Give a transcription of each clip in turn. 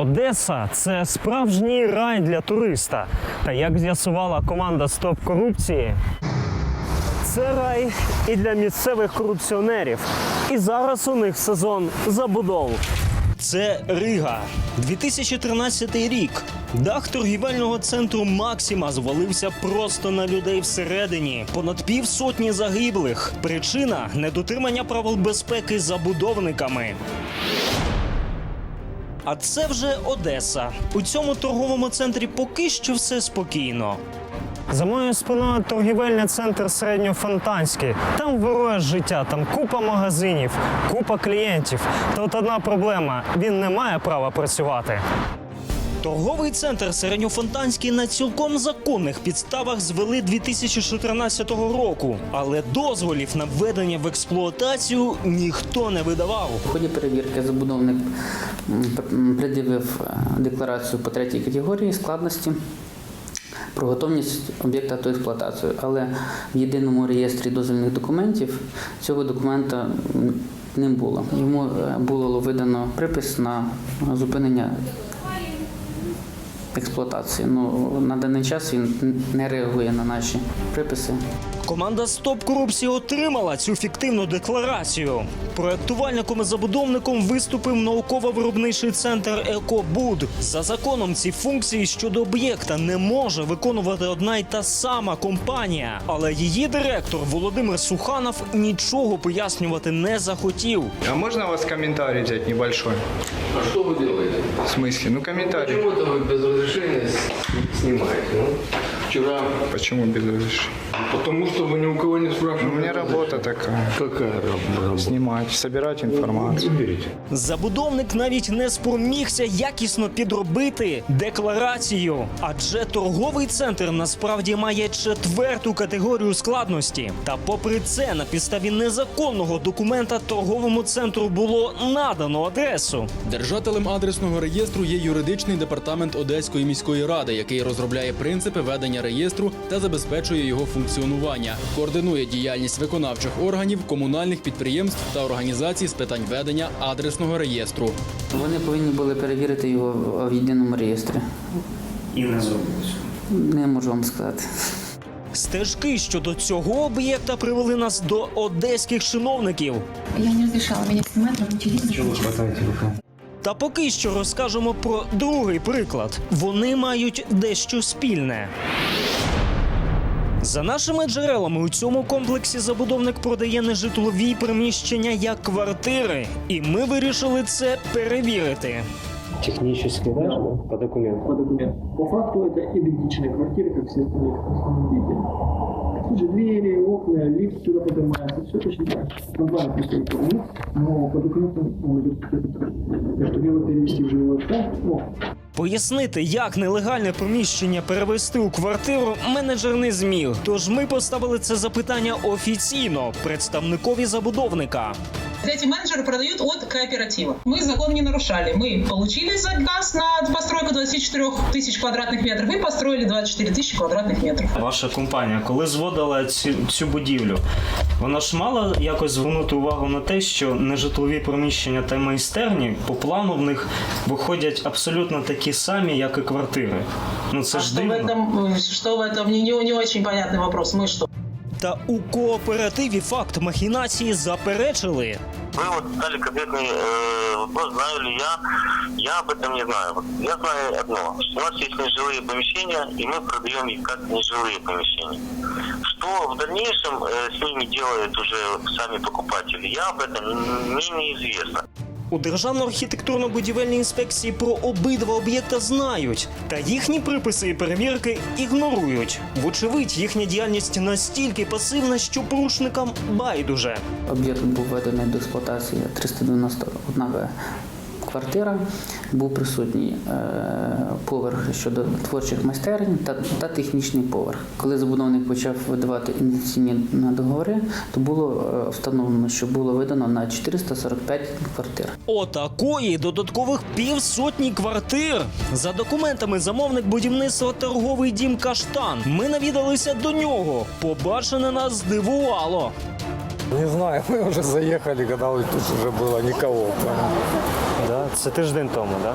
Одеса це справжній рай для туриста. Та як з'ясувала команда Стоп корупції, це рай і для місцевих корупціонерів. І зараз у них сезон забудов. Це Рига, 2013 рік. Дах торгівельного центру Максима звалився просто на людей всередині. Понад півсотні загиблих. Причина недотримання правил безпеки забудовниками. А це вже Одеса. У цьому торговому центрі поки що все спокійно. За моєю спиною торгівельний центр середньофонтанський. Там вирує життя, там купа магазинів, купа клієнтів. Та от одна проблема: він не має права працювати. Торговий центр середньофонтанський на цілком законних підставах звели 2014 року, але дозволів на введення в експлуатацію ніхто не видавав. В ході перевірки забудовник м, п- м, пред'явив е, декларацію по третій категорії складності про готовність об'єкта до експлуатації. Але в єдиному реєстрі дозвільних документів цього документа не було. Йому е, було видано припис на зупинення експлуатації. Ну, на даний час він не реагує на наші приписи. Команда Стоп корупції отримала цю фіктивну декларацію. Проектувальником і забудовником виступив науково-виробничий центр Екобуд. За законом ці функції щодо об'єкта не може виконувати одна й та сама компанія. Але її директор Володимир Суханов нічого пояснювати не захотів. А можно у вас комментарий взять небольшой? А что вы делаете? В смысле? Ну, комментарий. Почему-то вы без разрешения с- снимаете. Ну, Вчера, Почему без разрешения? потому что вы ни у кого не Ну, спрашивали. у меня работа такая. Какая раб- работа? Снимать, собирать информацию. Уберите. Забудовник навіть не спромігся якісно підробити декларацію, адже торговий центр насправді має четверту категорію складності. Та попри це, на підставі незаконного документа торговому центру було надано адресу. Держателем адресного реєстру є юридичний департамент Одеської міської ради, який розробляє принципи ведення реєстру та забезпечує його функціонування, координує діяльність виконавчих органів, комунальних підприємств та організацій з питань ведення адресного реєстру. Вони повинні були перевірити його в- єдиному реєстрі. І не зробили. Не можу вам сказати. Стежки щодо цього об'єкта привели нас до одеських чиновників. Я не разрешала меня снимать, но телевизор. Та поки що розкажемо про другий приклад. Вони мають дещо спільне. За нашими джерелами, у цьому комплексі забудовник продає нежитлові приміщення як квартири, і ми вирішили це перевірити. Технически, да, по документам? по документам. По факту это идентичные квартиры, как все остальные видели. Двери, окна, лифт сюда поднимается, все точно так. же. Два пустые ну, но под окном он идет как Чтобы его перевести в жилой этаж, ну, Пояснити, як нелегальне приміщення перевести у квартиру, менеджер не зміг. Тож ми поставили це запитання офіційно представникові забудовника. Эти менеджеры продают от кооператива. Мы закон не нарушали. Мы получили заказ на постройку 24 тысяч квадратных метров и построили 24 тысячи квадратных метров. Ваша компанія, коли зводила цю, цю будівлю, вона ж мала якось звернути увагу на те, що нежитлові приміщення та майстерні по плану в них виходять абсолютно такі самі, як і квартири. Ну це А ж что в дивно. этом, что в этом не, не, не очень понятный вопрос. Мы что? Та у кооперативі факт махінації заперечили. Вы вот задали конкретный э, вопрос, знаю ли я. Я об этом не знаю. Вот Я знаю одно, что у нас есть нежилые помещения, и мы продаем их как нежилые помещения. Что в дальнейшем э, с ними делают уже сами покупатели, я об этом мне неизвестно. У Державної архітектурно-будівельній інспекції про обидва об'єкта знають, та їхні приписи і перевірки ігнорують. Вочевидь, їхня діяльність настільки пасивна, що порушникам байдуже. Об'єкт був введений до експлуатації 391 квартира. Був присутній е, поверх щодо творчих майстерень та, та технічний поверх. Коли забудовник почав видавати інвестиційні договори, то було е, встановлено, що було видано на 445 квартир. Отакої додаткових півсотні квартир. За документами замовник будівництва торговий дім Каштан. Ми навідалися до нього. Побачене нас здивувало. Не знаю, ми вже заїхали, коли тут уже було нікого. Да, це тиждень тому, да?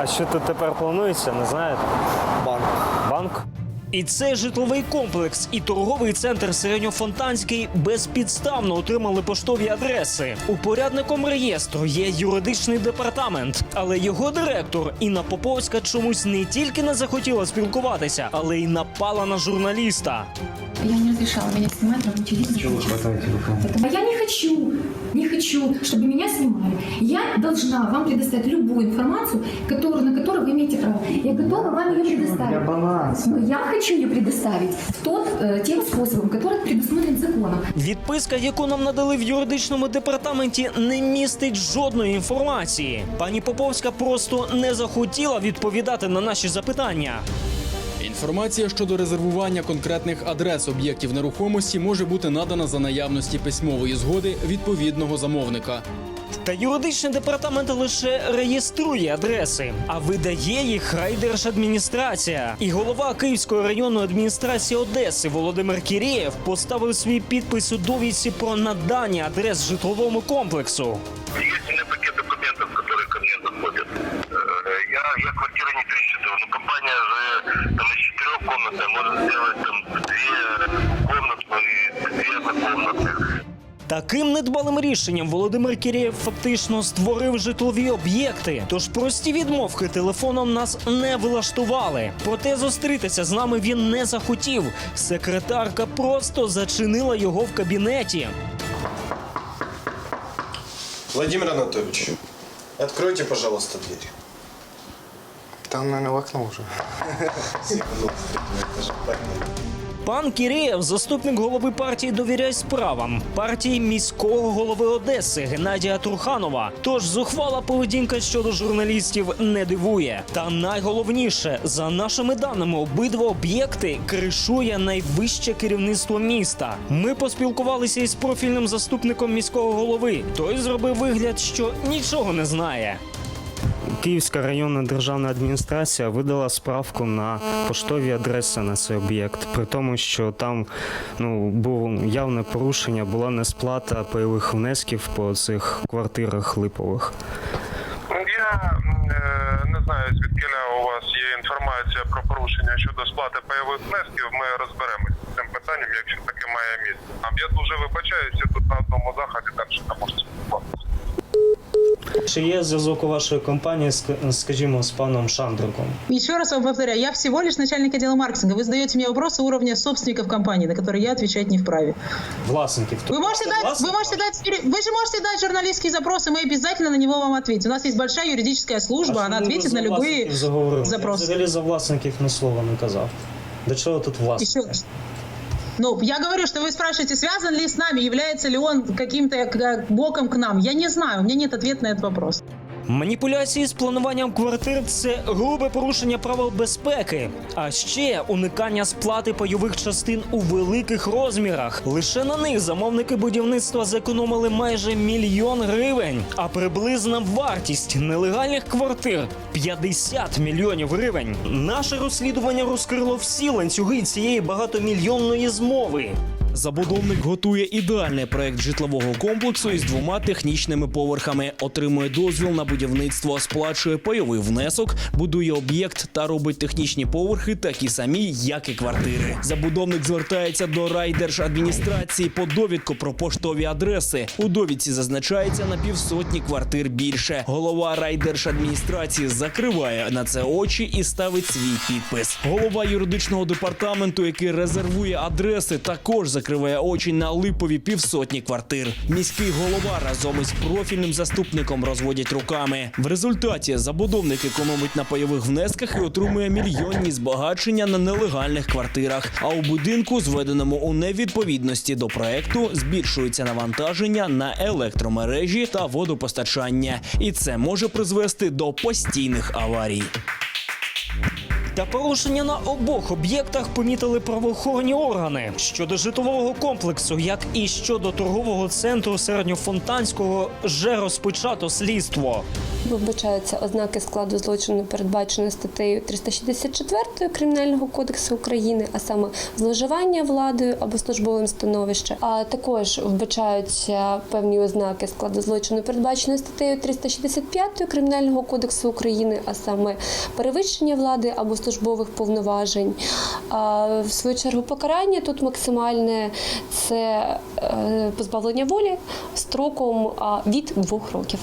А А що тут тепер планується, не знаєте? Банк. Банк? І це житловий комплекс і торговий центр Середньофонтанський безпідставно отримали поштові адреси. Упорядником реєстру є юридичний департамент, але його директор Інна Поповська чомусь не тільки не захотіла спілкуватися, але й напала на журналіста. Я не разрешала меня снимать, рабочий день закончился. Поэтому я не хочу, не хочу, чтобы меня снимали. Я должна вам предоставить любую информацию, которую, на которую вы имеете право. Я готова вам ее предоставить. Но я хочу ее предоставить тот, э, тем способом, который предусмотрен законом. Відписка, яку нам надали в юридичному департаменті, не містить жодної інформації. Пані Поповська просто не захотіла відповідати на наші запитання. Інформація щодо резервування конкретних адрес об'єктів нерухомості може бути надана за наявності письмової згоди відповідного замовника. Та юридичний департамент лише реєструє адреси, а видає їх райдержадміністрація. І голова Київської районної адміністрації Одеси Володимир Кірєєв поставив свій підпис у довідці про надання адрес житловому комплексу. Есть у меня пакет документов, которые ко мне заходят. Э, Я, я квартиры не пересчитываю. Но компания же там из четырех комнат может сделать там две комнатные и две однокомнатных. Таким недбалим рішенням Володимир Кірєєв фактично створив житлові об'єкти. Тож прості відмовки телефоном нас не влаштували. Проте зустрітися з нами він не захотів. Секретарка просто зачинила його в кабінеті. Владимир Анатольевич, откройте, пожалуйста, дверь. Там, наверное, в окно уже. Пан Кірєєв, заступник голови партії Довіряй справам партії міського голови Одеси Геннадія Труханова. Тож зухвала поведінка щодо журналістів не дивує. Та найголовніше, за нашими даними, обидва об'єкти кришує найвище керівництво міста. Ми поспілкувалися із профільним заступником міського голови. Той зробив вигляд, що нічого не знає. Київська районна державна адміністрація видала справку на поштові адреси на цей об'єкт, при тому, що там ну було явне порушення, була несплата пайових внесків по цих квартирах липових. Я е, не знаю, звідки у вас є інформація про порушення щодо сплати пайових внесків. Ми розберемося з цим питанням, якщо таке має місце. А Я дуже вибачаюся тут на одному заході, так що не можу. Чи є зв'язок у вашої компанії, ск- скажімо, з паном Шандриком? Еще раз вам повторяю, я всего лишь начальник отдела маркетинга. Вы задаете мне вопросы уровня собственников компании, на которые я отвечать не вправе. Власників. Вы можете, дать, вы, можете дать, юри- вы же можете дать журналистский запрос, и мы обязательно на него вам ответим. У нас есть большая юридическая служба, она ответит на любые запросы. Я взагалі за власників ні слова не казав. До чого тут власник? Еще раз. Ну, я говорю, что вы спрашиваете, связан ли с нами, является ли он каким-то боком к нам. Я не знаю, у меня нет ответа на этот вопрос. Маніпуляції з плануванням квартир це грубе порушення правил безпеки, а ще уникання сплати пайових частин у великих розмірах. Лише на них замовники будівництва зекономили майже мільйон гривень. А приблизна вартість нелегальних квартир 50 мільйонів гривень. Наше розслідування розкрило всі ланцюги цієї багатомільйонної змови. Забудовник готує ідеальний проект житлового комплексу із двома технічними поверхами, отримує дозвіл на будівництво, сплачує пайовий внесок, будує об'єкт та робить технічні поверхи такі самі, як і квартири. Забудовник звертається до райдержадміністрації по довідку про поштові адреси. У довідці зазначається на півсотні квартир більше. Голова райдержадміністрації закриває на це очі і ставить свій підпис. Голова юридичного департаменту, який резервує адреси, також закриває очі на липові півсотні квартир. Міський голова разом із профільним заступником розводять руками. В результаті забудовник економить на пайових внесках і отримує мільйонні збагачення на нелегальних квартирах. А у будинку, зведеному у невідповідності до проекту, збільшується навантаження на електромережі та водопостачання, і це може призвести до постійних аварій. Та порушення на обох об'єктах помітили правоохоронні органи щодо житлового комплексу, як і щодо торгового центру середньофонтанського, вже розпочато слідство. Вбачаються ознаки складу злочину, передбаченої статтею 364 Кримінального кодексу України, а саме зловживання владою або службовим становищем. А також вбачаються певні ознаки складу злочину, передбаченої статтею 365 Кримінального кодексу України, а саме перевищення влади або службових повноважень. А в свою чергу покарання тут максимальне це е, позбавлення волі строком від двох років.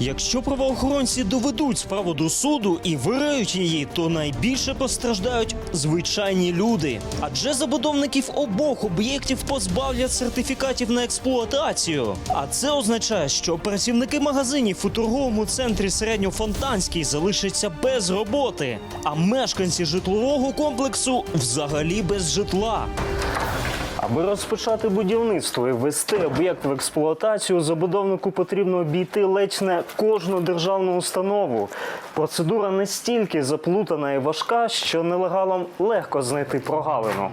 Якщо правоохоронці доведуть справу до суду і вирають її, то найбільше постраждають звичайні люди. Адже забудовників обох об'єктів позбавлять сертифікатів на експлуатацію. А це означає, що працівники магазинів у торговому центрі середньофонтанський залишаться без роботи, а мешканці житлового комплексу взагалі без житла. Аби розпочати будівництво і ввести об'єкт в експлуатацію, забудовнику потрібно обійти ледь не кожну державну установу. Процедура настільки заплутана і важка, що нелегалам легко знайти прогалину.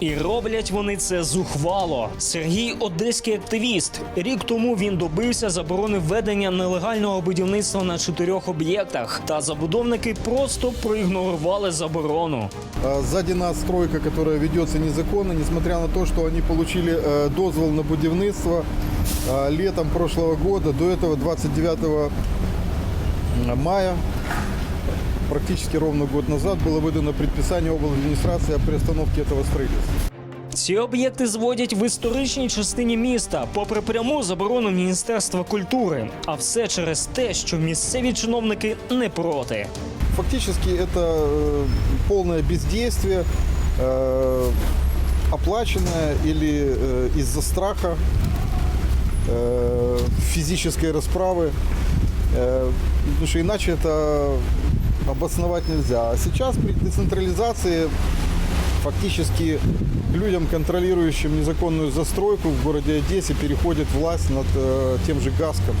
І роблять вони це зухвало. Сергій одеський активіст. Рік тому він добився заборони введення нелегального будівництва на чотирьох об'єктах. Та забудовники просто проігнорували заборону. А, Сзади нас стройка, которая ведется незаконно, несмотря на то, что они получили э, дозвол на будівництво э, летом прошлого года. До этого 29 мая, практически ровно год назад, было выдано предписание администрации о приостановке этого строительства. Ці об'єкти зводять в історичній частині міста, попри пряму заборону Міністерства культури. А все через те, що місцеві чиновники не проти. Фактически это э, полное бездействие, э, оплаченное или э, из-за страха э, физической расправы. Э, Потому что иначе это обосновать нельзя. А сейчас при децентрализации фактически людям, контролирующим незаконную застройку в городе Одессе, переходит власть над э, тем же ГАСКом.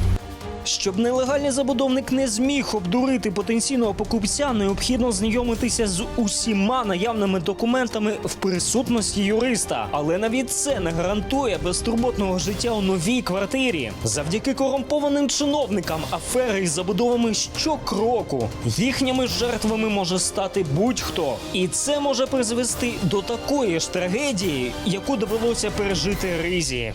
Щоб нелегальний забудовник не зміг обдурити потенційного покупця, необхідно знайомитися з усіма наявними документами в присутності юриста. Але навіть це не гарантує безтурботного життя у новій квартирі. Завдяки корумпованим чиновникам афери із забудовами щокроку їхніми жертвами може стати будь-хто, і це може призвести до такої ж трагедії, яку довелося пережити Ризі.